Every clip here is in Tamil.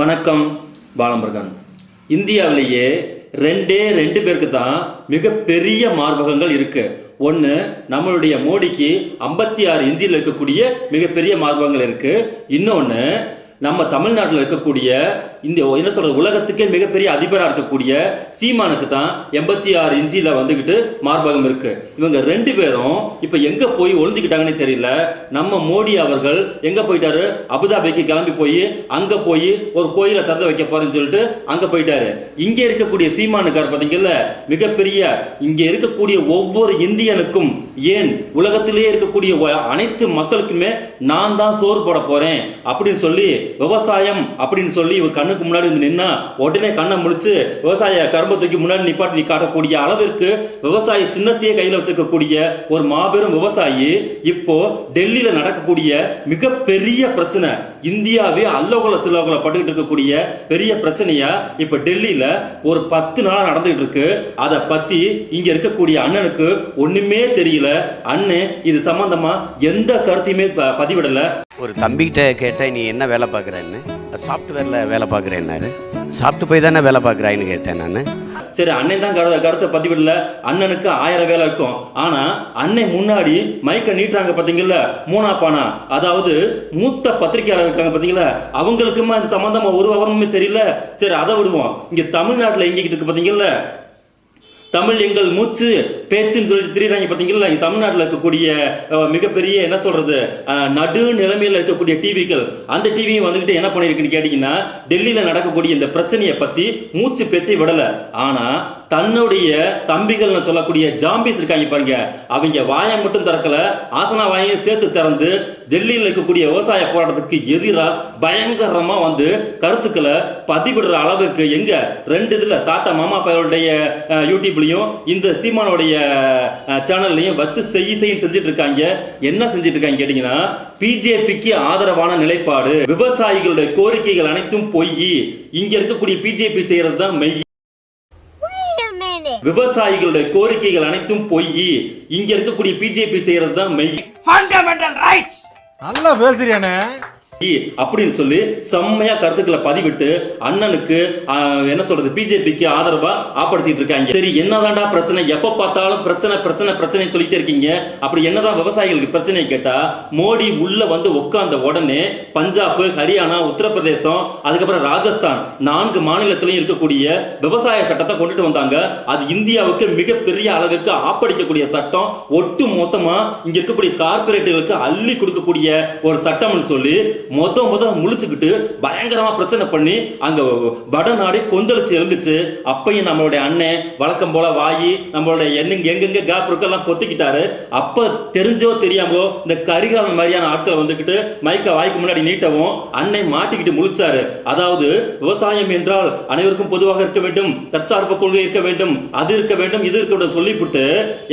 வணக்கம் பாலமுருகன். இந்தியாவிலேயே ரெண்டே ரெண்டு பேருக்கு தான் மிகப்பெரிய மார்பகங்கள் இருக்கு. ஒன்று நம்மளுடைய மோடிக்கு ஐம்பத்தி ஆறு இன்ச்சில் இருக்கக்கூடிய மிகப்பெரிய மார்பகங்கள் இருக்கு. இன்னொன்று நம்ம தமிழ்நாட்டில் இருக்கக்கூடிய இந்த என்ன சொல்றது உலகத்துக்கே மிகப்பெரிய அதிபராக இருக்கக்கூடிய சீமானுக்கு தான் எண்பத்தி ஆறு இன்ச்சில் வந்துக்கிட்டு மார்பகம் இருக்கு. இவங்க ரெண்டு பேரும் இப்போ எங்க போய் ஒளிஞ்சுக்கிட்டாங்கன்னே தெரியல. நம்ம மோடி அவர்கள் எங்க போயிட்டாரு? அபுதாபிக்கு கிளம்பி போய் அங்க போய் ஒரு கோயிலை திறந்து வைக்க போறேன்னு சொல்லிட்டு அங்க போயிட்டாரு. இங்க இருக்கக்கூடிய சீமானுக்கார் பார்த்தீங்கல்ல மிகப்பெரிய இங்க இருக்கக்கூடிய ஒவ்வொரு இந்தியனுக்கும் ஏன் உலகத்திலேயே இருக்கக்கூடிய அனைத்து மக்களுக்குமே நான் தான் சோறு போட போறேன் அப்படின்னு சொல்லி விவசாயம் அப்படின்னு சொல்லி கண் கண்ணுக்கு முன்னாடி வந்து நின்னா உடனே கண்ணை முழிச்சு விவசாய கரும்பை தூக்கி முன்னாடி நிப்பாட்டி நீ காட்டக்கூடிய அளவிற்கு விவசாய சின்னத்தையே கையில வச்சிருக்கக்கூடிய ஒரு மாபெரும் விவசாயி இப்போ டெல்லியில நடக்கக்கூடிய மிகப்பெரிய பிரச்சனை இந்தியாவே அல்லோகல சிலோகல பட்டுக்கிட்டு இருக்கக்கூடிய பெரிய பிரச்சனையா இப்ப டெல்லியில ஒரு பத்து நாளா நடந்துகிட்டு இருக்கு. அதை பத்தி இங்க இருக்கக்கூடிய அண்ணனுக்கு ஒண்ணுமே தெரியல. அண்ணன் இது சம்பந்தமா எந்த கருத்தையுமே ப- பதிவிடல. ஒரு தம்பிகிட்ட கேட்டேன் நீ என்ன வேலை பார்க்குறன்னு? சாஃப்ட்வேரில் வேலை பார்க்குறேன்னாரு. சாப்பிட்டு போய் தானே வேலை பார்க்குறாயின்னு கேட்டேன் நான். சரி அண்ணன் தான் கரு கருத்தை பதிவிடல. அண்ணனுக்கு ஆயிரம் வேலை இருக்கும். ஆனா அண்ணன் முன்னாடி மைக்க நீட்டுறாங்க பாத்தீங்கல்ல மூணா பானா அதாவது மூத்த பத்திரிகையாளர் இருக்காங்க பாத்தீங்களா அவங்களுக்குமா இது சம்பந்தமா ஒரு விவரமுமே தெரியல. சரி அதை விடுவோம். இங்க தமிழ்நாட்டுல எங்கிட்டு இருக்கு பாத்தீங்கல்ல தமிழ் எங்கள் மூச்சு பேச்சுன்னு சொல்லிட்டு திரியிறாங்க பார்த்தீங்களா? தமிழ்நாட்டில் இருக்கக்கூடிய மிகப்பெரிய என்ன சொல்றது நடு நிலைமையில் இருக்கக்கூடிய டிவிகள் அந்த டிவியும் வந்துகிட்டு என்ன பண்ணிருக்குன்னு கேட்டீங்கன்னா டெல்லியில் நடக்கக்கூடிய இந்த பிரச்சனையை பத்தி மூச்சு பேச்சை விடல. ஆனா தன்னுடைய தம்பிகள்னு சொல்லக்கூடிய ஜாம்பிஸ் இருக்காங்க பாருங்க. அவங்க வாயை மட்டும் திறக்கல ஆசனா வாயையும் சேர்த்து திறந்து டெல்லியில் இருக்கக்கூடிய விவசாய போராட்டத்துக்கு எதிராக பயங்கரமா வந்து கருத்துக்களை பதிவிடுற அளவுக்கு எங்க ரெண்டு இதுல சாட்டா மாமா பையனுடைய யூடியூப்லயும் இந்த சீமானுடைய சேனல்லையும் வச்சு செய்ய செய்ய செஞ்சுட்டு இருக்காங்க. என்ன செஞ்சுட்டு இருக்காங்க கேட்டீங்கன்னா பிஜேபிக்கு ஆதரவான நிலைப்பாடு விவசாயிகளுடைய கோரிக்கைகள் அனைத்தும் பொய். இங்க இருக்கக்கூடிய பிஜேபி செய்யறது தான் மெய். Minute. விவசாயிகளுடைய கோரிக்கைகள் அனைத்தும் பொய் இங்க இருக்கக்கூடிய பிஜேபி செய்யறது தான் மெய் நல்லா பேசுறியானே அப்படின்னு சொல்லி செம்மையா கருத்துக்களை பதிவிட்டு அண்ணனுக்கு என்ன சொல்றது பிஜேபிக்கு ஆதரவா ஆப்படிச்சிட்டு இருக்காங்க. சரி என்னதான்டா பிரச்சனை? எப்ப பார்த்தாலும் பிரச்சனை பிரச்சனை பிரச்சனை சொல்லிட்டே இருக்கீங்க. அப்படி என்னதான் விவசாயிகளுக்கு பிரச்சனை கேட்டா மோடி உள்ள வந்து உட்கார்ந்த உடனே பஞ்சாப் ஹரியானா உத்தரப்பிரதேசம் அதுக்கப்புறம் ராஜஸ்தான் நான்கு மாநிலத்திலையும் இருக்கக்கூடிய விவசாய சட்டத்தை கொண்டுட்டு வந்தாங்க. அது இந்தியாவுக்கு மிகப்பெரிய அளவுக்கு ஆப்படிக்கக்கூடிய சட்டம். ஒட்டு மொத்தமா இங்க இருக்கக்கூடிய கார்பரேட்டுகளுக்கு அள்ளி கொடுக்கக்கூடிய ஒரு சட்டம்னு சொல்லி மொத்த மொத முழிச்சுக்கிட்டு பயங்கரமா பிரச்சனை பண்ணி அங்க வடநாடே கொந்தளிச்சு எழுந்துச்சு. அப்பையும் நம்மளுடைய அண்ணன் வழக்கம் போல வாயி நம்மளுடைய எண்ணெங்க எங்கெங்க கேப் இருக்கெல்லாம் பொத்திக்கிட்டாரு. அப்ப தெரிஞ்சோ தெரியாமலோ இந்த கரிகாலன் மாதிரியான ஆட்கள் வந்துகிட்டு மைக்க வாய்க்கு முன்னாடி நீட்டவும் அன்னை மாட்டிக்கிட்டு முழிச்சாரு. அதாவது விவசாயம் என்றால் அனைவருக்கும் பொதுவாக இருக்க வேண்டும் தற்சார்பு கொள்கை இருக்க வேண்டும் அது இருக்க வேண்டும் இது இருக்க வேண்டும் சொல்லிவிட்டு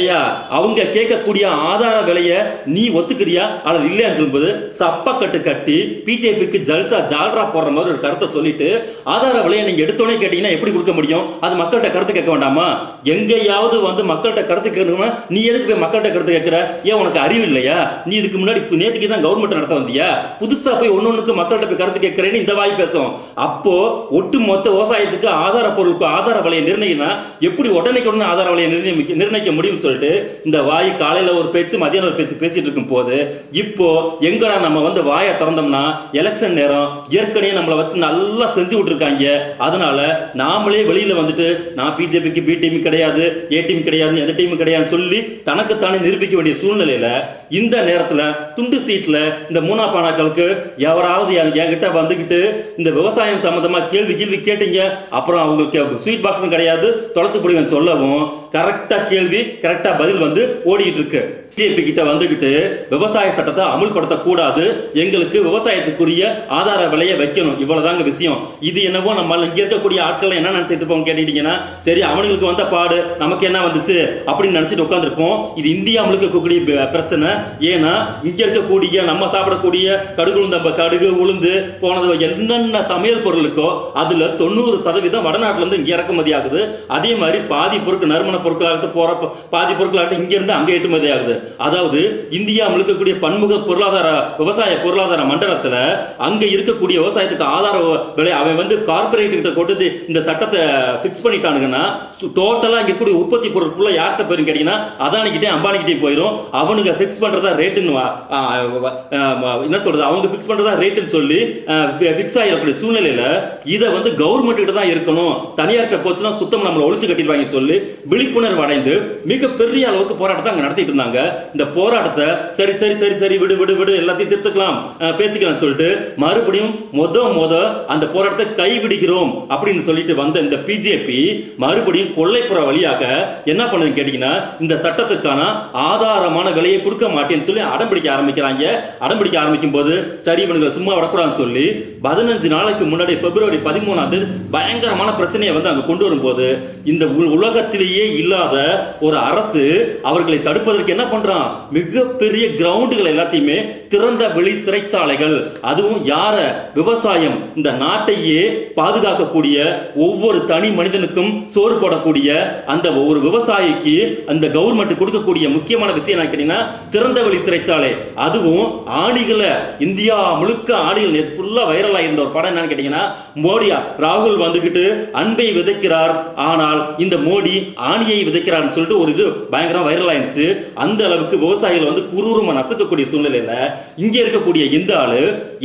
ஏயா அவங்க கேட்கக்கூடிய ஆதார விலைய நீ ஒத்துக்கிறியா? அல்லது இல்லையான்னு சொல்லும்போது சப்பக்கட்டு கட்டி பிஜேபிக்கு ஜல்சா ஜால்ரா போடுற மாதிரி ஒரு கருத்தை சொல்லிட்டு ஆதார விலையை நீங்க எடுத்தோடனே கேட்டீங்கன்னா எப்படி கொடுக்க முடியும்? அது மக்கள்கிட்ட கருத்து கேட்க வேண்டாமா? எங்கேயாவது வந்து மக்கள்கிட்ட கருத்து கேட்கணும்னா நீ எதுக்கு போய் மக்கள்கிட்ட கருத்து கேட்கிற? ஏன் உனக்கு அறிவு இல்லையா? நீ இதுக்கு முன்னாடி நேற்றுக்கு தான் கவர்மெண்ட் நடத்த வந்தியா? புதுசா போய் ஒன்னொன்னுக்கு மக்கள்கிட்ட போய் கருத்து கேட்கிறேன்னு இந்த வாய் பேசும். அப்போ ஒட்டு மொத்த விவசாயத்துக்கு ஆதார பொருளுக்கு ஆதார விலையை நிர்ணயினா எப்படி உடனே உடனே ஆதார விலையை நிர்ணயிக்க நிர்ணயிக்க முடியும்னு சொல்லிட்டு இந்த வாய் காலையில ஒரு பேச்சு மதியானம் ஒரு பேச்சு பேசிட்டு இருக்கும் போது இப்போ எங்கடா நம்ம வந்து வாயை திறந்தோம்னா எலெக்ஷன் நேரம் ஏற்கனவே நம்மளை வச்சு நல்லா செஞ்சு விட்டுருக்காங்க. அதனால நாமளே வெளியில வந்துட்டு நான் பிஜேபிக்கு பி டீம் கிடையாது ஏ டீம் கிடையாது எந்த டீம் கிடையாது சொல்லி தனக்குத்தானே நிரூபிக்க வேண்டிய சூழ்நிலையில இந்த நேரத்துல துண்டு சீட்ல இந்த மூணா பானாக்களுக்கு எவராவது என்கிட்ட வந்துகிட்டு இந்த விவசாயம் சம்பந்தமா கேள்வி கேள்வி கேட்டீங்க. அப்புறம் அவங்களுக்கு ஸ்வீட் பாக்ஸும் கிடையாது தொலைச்சு போடுவேன் சொல்லவும் கரெக்டா கேள்வி கரெக்டா பதில் வந்து ஓடிட்டு இருக்கு பிஜேபி கிட்ட வந்துகிட்டு விவசாய சட்டத்தை அமுல்படுத்த கூடாது எங்களுக்கு விவசாயத்துக்குரிய ஆதார விலையை வைக்கணும். இவ்வளவுதாங்க விஷயம். இது என்னவோ நம்ம இங்க இருக்கக்கூடிய ஆட்கள் என்ன நினைச்சிட்டு இருப்போம் கேட்டீங்கன்னா சரி அவனுங்களுக்கு வந்த பாடு நமக்கு என்ன வந்துச்சு அப்படின்னு நினைச்சிட்டு உட்காந்துருப்போம் இது இந்தியா முழுக்க இருக்கக்கூடிய ப- பிரச்சனை. ஏன்னா இங்க இருக்கக்கூடிய நம்ம சாப்பிடக்கூடிய கடுகு உளுந்த கடுகு உளுந்து போனது என்னென்ன சமையல் பொருளுக்கோ அதுல தொண்ணூறு சதவீதம் வடநாட்டுல இருந்து இங்க இறக்குமதி ஆகுது. அதே மாதிரி பாதி பொருட்கள் நறுமண பொருட்களாகட்டும் போற பாதி பொருட்களாகட்டும் இங்கிருந்து அங்கே அங்க ஏற்றுமதி ஆகுது. அதாவது இந்தியா முழுக்கக்கூடிய பன்முக பொருளாதார விவசாய பொருளாதார மண்டலத்துல அங்க இருக்கக்கூடிய விவசாயத்துக்கு ஆதார விலை அவன் வந்து கார்பரேட் கிட்ட கொடுத்து இந்த சட்டத்தை பிக்ஸ் பண்ணிட்டானுங்கன்னா டோட்டலா இங்க இருக்கக்கூடிய உற்பத்தி பொருள் ஃபுல்லாக யார்கிட்ட போயிரும் கேட்டீங்கன்னா அதானிக்கிட்டே அம்பானிக்கிட்டே போயிரும். அவனுங்க ஃபிக்ஸ் பண்றதா ரேட்டுன்னு என்ன சொல்றது? அவங்க ஃபிக்ஸ் பண்றதா ரேட்டுன்னு சொல்லி ஃபிக்ஸ் ஆகிடக்கூடிய சூழ்நிலையில இதை வந்து கவர்மெண்ட் கிட்ட தான் இருக்கணும். தனியார்கிட்ட போச்சுன்னா சுத்தம் நம்மளை ஒழிச்சு கட்டிடுவாங்க சொல்லி விழிப்புணர்வு அடைந்து மிகப்பெரிய அளவுக்கு போராட்டத்தை அங்க நடத்திட்டு இருந்தாங்க. இந்த போராட்டத்தை சரி சரி சரி சரி விடு விடு விடு எல்லாத்தையும் திருத்துக்கலாம் பேசிக்கலாம் சொல்லிட்டு மறுபடியும் மொத மொத அந்த போராட்டத்தை கைவிடுகிறோம் அப்படின்னு சொல்லிட்டு வந்த இந்த பிஜேபி மறுபடியும் கொள்ளைப்புற வழியாக என்ன பண்ணுதுன்னு கேட்டீங்கன்னா இந்த சட்டத்துக்கான ஆதாரமான விலையை கொடுக்க மாட்டேன்னு சொல்லி அடம்பிடிக்க ஆரம்பிக்கிறாங்க. அடம்பிடிக்க ஆரம்பிக்கும் போது சரி இவனுங்களை சும்மா விடக்கூடாதுன்னு சொல்லி பதினஞ்சு நாளைக்கு முன்னாடி பிப்ரவரி பதிமூணாம் தேதி பயங்கரமான பிரச்சனையை வந்து அங்க கொண்டு வரும்போது இந்த உலகத்திலேயே இல்லாத ஒரு அரசு அவர்களை தடுப்பதற்கு என்ன பண்றான்? மிகப்பெரிய கிரவுண்டுகள் எல்லாத்தையுமே திறந்த வெளி சிறைச்சாலைகள் அதுவும் யார? விவசாயம். இந்த நாட்டையே பாதுகாக்கக்கூடிய ஒவ்வொரு தனி மனிதனுக்கும் சோறு போடக்கூடிய அந்த ஒரு விவசாயிக்கு அந்த கவர்மெண்ட் கொடுக்கக்கூடிய முக்கியமான விஷயம் என்ன கேட்டீங்கன்னா திறந்த வெளி சிறைச்சாலை. அதுவும் ஆணிகளை இந்தியா முழுக்க ஆணிகள் நேற்று ஃபுல்லா வைரல் ஆயிருந்த ஒரு படம் என்னன்னு கேட்டீங்கன்னா மோடியா? ராகுல் வந்துகிட்டு அன்பை விதைக்கிறார். ஆனால் இந்த மோடி ஆணியை விதைக்கிறான்னு சொல்லிட்டு ஒரு இது பயங்கரமாக வைரல் ஆயிடுச்சு. அந்த அளவுக்கு விவசாயிகள் வந்து குரூரமாக நசுக்கக்கூடிய சூழ்நிலையில் இங்கே இருக்கக்கூடிய இந்த ஆள்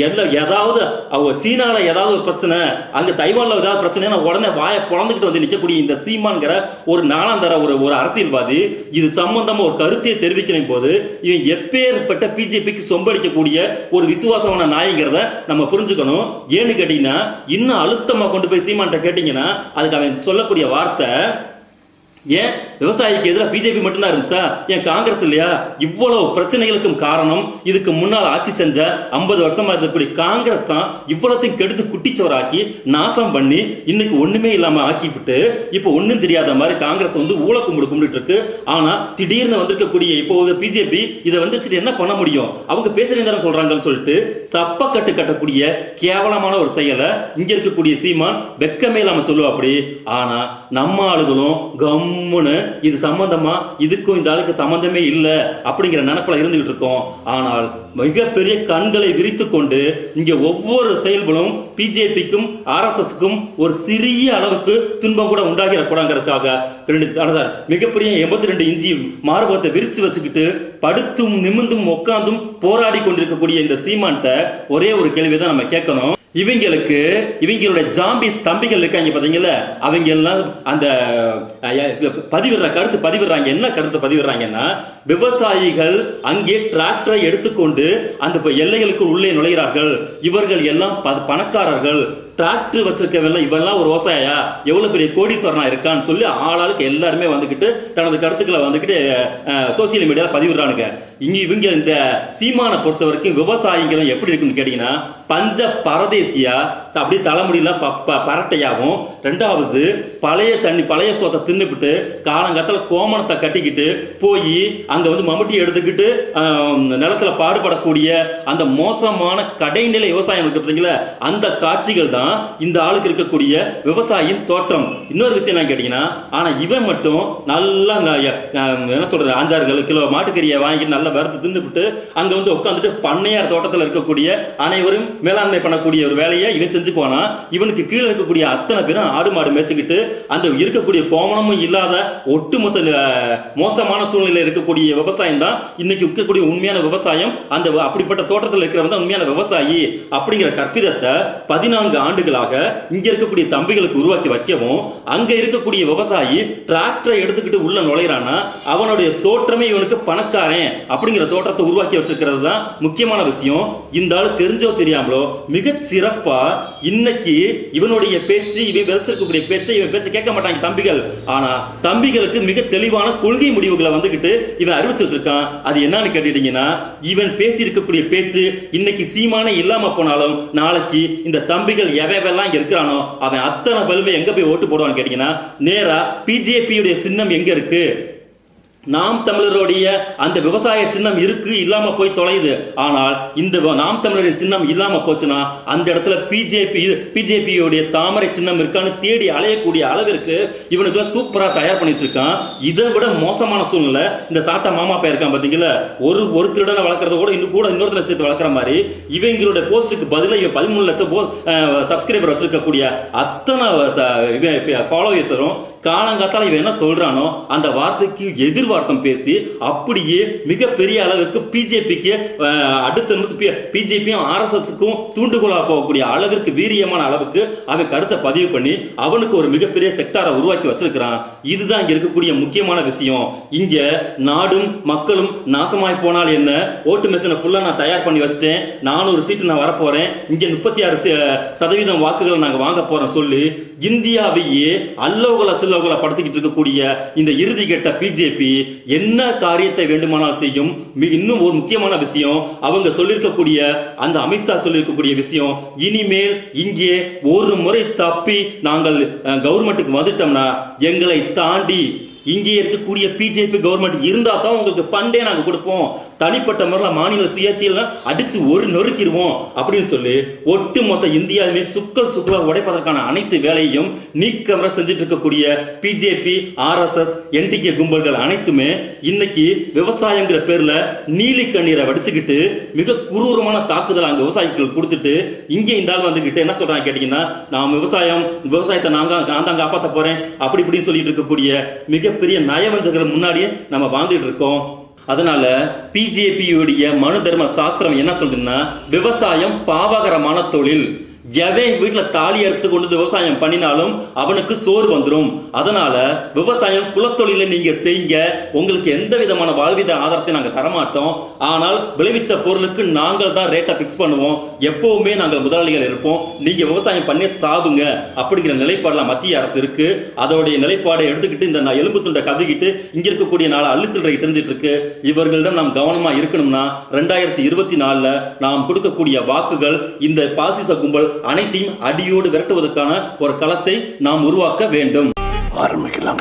எல்லாம் ஏதாவது அவ சீனாவில் ஏதாவது ஒரு பிரச்சனை அங்கே தைவானில் ஏதாவது பிரச்சனை உடனே வாயை பிறந்துக்கிட்டு வந்து நிற்கக்கூடிய இந்த சீமான்கிற ஒரு நாளாந்தர ஒரு ஒரு அரசியல்வாதி இது சம்பந்தமாக ஒரு கருத்தையை தெரிவிக்கிற போது இவன் எப்பேற்பட்ட பிஜேபிக்கு சொம்படிக்கக்கூடிய ஒரு விசுவாசமான நாய்ங்கிறத நம்ம புரிஞ்சுக்கணும். ஏன்னு கேட்டீங்கன்னா இன்னும் அழுத்தமாக கொண்டு போய் சீமான்ட்ட கேட்டீங்கன்னா அதுக்கு அவன் சொல்லக்கூடிய வார்த்தை ஏன் விவசாயிக்கு எதிராக பிஜேபி மட்டும்தான் இருந்துச்சா ஏன் காங்கிரஸ் இல்லையா? இவ்வளவு பிரச்சனைகளுக்கும் காரணம் இதுக்கு முன்னால் ஆட்சி செஞ்ச ஐம்பது வருஷமா இருக்கக்கூடிய காங்கிரஸ் தான் இவ்வளோத்தையும் கெடுத்து குட்டிச்சவராக்கி நாசம் பண்ணி இன்னைக்கு ஒண்ணுமே இல்லாம ஆக்கிவிட்டு இப்போ ஒண்ணும் தெரியாத மாதிரி காங்கிரஸ் வந்து ஊழ கும்பிடு கும்பிட்டு இருக்கு. ஆனா திடீர்னு வந்திருக்கக்கூடிய இப்போ பிஜேபி இதை வந்துச்சுட்டு என்ன பண்ண முடியும்? அவங்க பேசுறேன் தானே சொல்றாங்கன்னு சொல்லிட்டு சப்ப கட்டு கட்டக்கூடிய கேவலமான ஒரு செயலை இங்க இருக்கக்கூடிய சீமான் வெக்கமே இல்லாம சொல்லுவா அப்படி ஆனா நம்ம ஆளுகளும் கம்முன்னு இது சம்பந்தமா? இதுக்கும் இந்த ஆளுக்கு சம்பந்தமே இல்லை அப்படிங்கிற நினைப்புல இருந்துகிட்டு இருக்கோம். ஆனால் மிகப்பெரிய கண்களை விரித்து கொண்டு இங்க ஒவ்வொரு செயல்களும் பிஜேபிக்கும் ஆர்எஸ்எஸ்க்கும் ஒரு சிறிய அளவுக்கு துன்பம் கூட உண்டாகிடக்கூடாங்கிறதுக்காக ரெண்டு மிகப்பெரிய எண்பத்தி ரெண்டு இஞ்சி மார்பகத்தை விரித்து வச்சுக்கிட்டு படுத்தும் நிமிந்தும் உட்கார்ந்தும் போராடி கொண்டிருக்கக்கூடிய இந்த சீமான்ட்ட ஒரே ஒரு கேள்வி தான் நம்ம கேட்கணும். இவங்களுக்கு இவங்களுடைய ஜாம்பிஸ் தம்பிகள் இருக்காங்க பார்த்தீங்களா அவங்க எல்லாம் அந்த பதிவிடுற கருத்து பதிவிடுறாங்க. என்ன கருத்தை பதிவிடுறாங்கன்னா விவசாயிகள் அங்கே டிராக்டரை எடுத்துக்கொண்டு அந்த எல்லைகளுக்கு உள்ளே நுழைகிறார்கள். இவர்கள் எல்லாம் ப- பணக்காரர்கள். டிராக்டர் வச்சிருக்கவெல்லாம் இவெல்லாம் ஒரு விவசாயா எவ்வளவு பெரிய கோடீஸ்வரனா இருக்கான்னு சொல்லி ஆளாளுக்கு எல்லாருமே வந்துகிட்டு தனது கருத்துக்களை வந்துகிட்டு சோசியல் மீடியாவில் பதிவிடுறானுங்க. இங்க இவங்க இந்த சீமானை பொறுத்த வரைக்கும் விவசாயிகளும் எப்படி இருக்குன்னு கேட்டீங்கன்னா பஞ்ச பரதேசியா அப்படியே தலைமுடியெல்லாம் ப- ப- பரட்டையாகவும் ரெண்டாவது பழைய தண்ணி பழைய சோத்தை தின்னுபிட்டு காலங்கத்துல கோமணத்தை கட்டிக்கிட்டு போய் அங்கே வந்து மம்முட்டி எடுத்துக்கிட்டு நிலத்தில் நிலத்துல பாடுபடக்கூடிய அந்த மோசமான கடைநிலை விவசாயம் இருக்கு பார்த்தீங்களா அந்த காட்சிகள் தான் இந்த ஆளுக்கு இருக்கக்கூடிய விவசாயின் தோற்றம். இன்னொரு விஷயம் என்ன கேட்டிங்கன்னா ஆனால் இவன் மட்டும் நல்லா அந்த, என்ன சொல்கிறது அஞ்சாறு கிலோ மாட்டுக்கறியை வாங்கி நல்லா வறுத்து தின்னுபிட்டு அங்கே வந்து உட்காந்துட்டு பண்ணையார் தோட்டத்தில் இருக்கக்கூடிய அனைவரும் மேலாண்மை பண்ணக்கூடிய ஒரு வேலையை இவன் செஞ்சு போனால் இவனுக்கு கீழே இருக்கக்கூடிய அத்தனை பேரும் ஆடு மாடு மேய்ச்சிக்கிட்டு அந்த இருக்கக்கூடிய கோமணமும் இல்லாத ஒட்டுமொத்த மோசமான சூழ்நிலையில் இருக்கக்கூடிய விவசாயம் தான் இன்னைக்கு இருக்கக்கூடிய உண்மையான விவசாயம். அந்த அப்படிப்பட்ட தோட்டத்தில் இருக்கிறவங்க தான் உண்மையான விவசாயி. அப்படிங்கிற கற்பிதத்தை பதினான்கு ஆண்டுகளாக இங்க இருக்கக்கூடிய தம்பிகளுக்கு உருவாக்கி வைக்கவும் அங்க இருக்கக்கூடிய விவசாயி டிராக்டரை எடுத்துக்கிட்டு உள்ள நுழையிறான்னா அவனுடைய தோற்றமே இவனுக்கு பணக்காரன் அப்படிங்கிற தோற்றத்தை உருவாக்கி வச்சிருக்கிறது தான் முக்கியமான விஷயம். இந்த ஆள் தெரிஞ்சோ தெரியாமலோ மிக சிறப்பா இன்னைக்கு இவனுடைய பேச்சு இவன் விதைச்சிருக்கக்கூடிய பேச்சை இவன் பேச்சை கேட்க மாட்டாங்க தம்பிகள். ஆனா தம்பிகளுக்கு மிக தெளிவான கொள்கை முடிவுகளை வந்துகிட்டு இவன் அறிவிச்சு வச்சிருக்கான். அது என்னன்னு கேட்டுட்டீங்கன்னா இவன் பேசி இருக்கக்கூடிய பேச்சு இன்னைக்கு சீமானே இல்லாம போனாலும் நாளைக்கு இந்த தம்பிகள் எவையெல்லாம் இங்க இருக்கிறானோ அவன் அத்தனை பல்வே எங்க போய் ஓட்டு போடுவான்னு கேட்டீங்கன்னா நேரா பிஜேபியுடைய சின்னம் எங்க இருக்கு? நாம் தமிழருடைய அந்த விவசாய சின்னம் இருக்கு இல்லாம போய் தொலையுது. ஆனால் இந்த நாம் தமிழருடைய சின்னம் இல்லாம போச்சுன்னா அந்த இடத்துல பிஜேபி பிஜேபியோடைய தாமரை சின்னம் இருக்கான்னு தேடி அலையக்கூடிய அளவிற்கு இவனுக்கு சூப்பரா தயார் பண்ணி வச்சிருக்கான். இதை விட மோசமான சூழ்நிலை இந்த சாட்டா மாமா பையன் இருக்கான் பாத்தீங்களா? ஒரு ஒரு திருடனை வளர்க்கறத கூட இன்னும் கூட இன்னொருத்தர சேர்த்து வளர்க்குற மாதிரி இவங்களுடைய போஸ்ட்டுக்கு பதிலாக இவன் பதிமூணு லட்சம் போ சப்ஸ்கிரைபர் வச்சிருக்கக்கூடிய அத்தனை ஃபாலோவர்ஸரும் காலங்காத்தால இவன் என்ன சொல்றானோ அந்த வார்த்தைக்கு எதிர்வார்த்தம் பேசி அப்படியே மிகப்பெரிய அளவிற்கு பிஜேபிக்கு அடுத்த பிஜேபியும் ஆர்எஸ்எஸ்க்கும் தூண்டுகோலா போகக்கூடிய அளவிற்கு வீரியமான அளவுக்கு அவன் கருத்தை பதிவு பண்ணி அவனுக்கு ஒரு மிகப்பெரிய செக்டாரை உருவாக்கி வச்சிருக்கிறான். இதுதான் இங்க இருக்கக்கூடிய முக்கியமான விஷயம். இங்க நாடும் மக்களும் நாசமாய் போனால் என்ன? ஓட்டு மிஷினை ஃபுல்லா நான் தயார் பண்ணி வச்சிட்டேன். நானூறு சீட்டு நான் வரப்போறேன். இங்க முப்பத்தி ஆறு சதவீதம் வாக்குகளை நாங்கள் வாங்க போறோம் சொல்லி இந்தியாவையே அல்லவுகளை சில்லவகல படுத்திக்கிட்டு இருக்கக்கூடிய இந்த இறுதி கட்ட பிஜேபி என்ன காரியத்தை வேண்டுமானால் செய்யும். இன்னும் ஒரு முக்கியமான விஷயம் அவங்க சொல்லியிருக்கக்கூடிய அந்த அமித்ஷா சொல்லியிருக்கக்கூடிய விஷயம் இனிமேல் இங்கே ஒரு முறை தப்பி நாங்கள் கவர்மெண்ட்டுக்கு வந்துட்டோம்னா எங்களை தாண்டி இங்கே இருக்கக்கூடிய பிஜேபி கவர்மெண்ட் இருந்தா தான் உங்களுக்கு ஃபண்டே நாங்க கொடுப்போம். தனிப்பட்ட முறையில் மாநில சுயாட்சியெல்லாம் அடித்து ஒரு நொறுக்கிடுவோம் அப்படின்னு சொல்லி ஒட்டு மொத்த இந்தியாவுமே சுக்கல் சுக்கலாக உடைப்பதற்கான அனைத்து வேலையையும் நீக்கமர செஞ்சுட்டு இருக்கக்கூடிய பிஜேபி ஆர்எஸ்எஸ் என்டிகே கும்பல்கள் அனைத்துமே இன்னைக்கு விவசாயங்கிற பேரில் நீலி கண்ணீரை வடிச்சுக்கிட்டு மிக குரூரமான தாக்குதல் அங்கே விவசாயிகள் கொடுத்துட்டு இங்கே இந்த ஆள் என்ன சொல்கிறாங்க கேட்டிங்கன்னா நான் விவசாயம் விவசாயத்தை நாங்கள் நான் தான் காப்பாற்ற போகிறேன் அப்படி இப்படின்னு சொல்லிட்டு இருக்கக்கூடிய மிகப்பெரிய நயவஞ்சகர்கள் முன்னாடியே நம்ம வாழ்ந்துட்டு இருக்கோம். அதனால பிஜேபியுடைய மனு தர்ம சாஸ்திரம் என்ன சொல்லுதுன்னா விவசாயம் பாவகரமான தொழில். எவன் வீட்டில் தாலி அறுத்து கொண்டு விவசாயம் பண்ணினாலும் அவனுக்கு சோறு வந்துடும் அதனால விவசாயம் குலத்தொழிலை நீங்க செய்யுங்க உங்களுக்கு எந்த விதமான வாழ்வித ஆதாரத்தை நாங்கள் தரமாட்டோம். ஆனால் விளைவிச்ச பொருளுக்கு நாங்கள் தான் ரேட்டை ஃபிக்ஸ் பண்ணுவோம். எப்பவுமே நாங்கள் முதலாளிகள் இருப்போம். நீங்க விவசாயம் பண்ணி சாவுங்க அப்படிங்கிற நிலைப்பாடுல மத்திய அரசு இருக்கு. அதோடைய நிலைப்பாடை எடுத்துக்கிட்டு இந்த நான் எலும்பு துண்டை கவிக்கிட்டு இங்க இருக்கக்கூடிய நாளை அள்ளு சில்லறை தெரிஞ்சிட்டு இருக்கு இவர்களிடம் நாம் கவனமா இருக்கணும்னா ரெண்டாயிரத்தி இருபத்தி நாலுல நாம் கொடுக்கக்கூடிய வாக்குகள் இந்த பாசிச கும்பல் அனைத்தையும் அடியோடு விரட்டுவதற்கான ஒரு களத்தை நாம் உருவாக்க வேண்டும். ஆரம்பிக்கலாம்.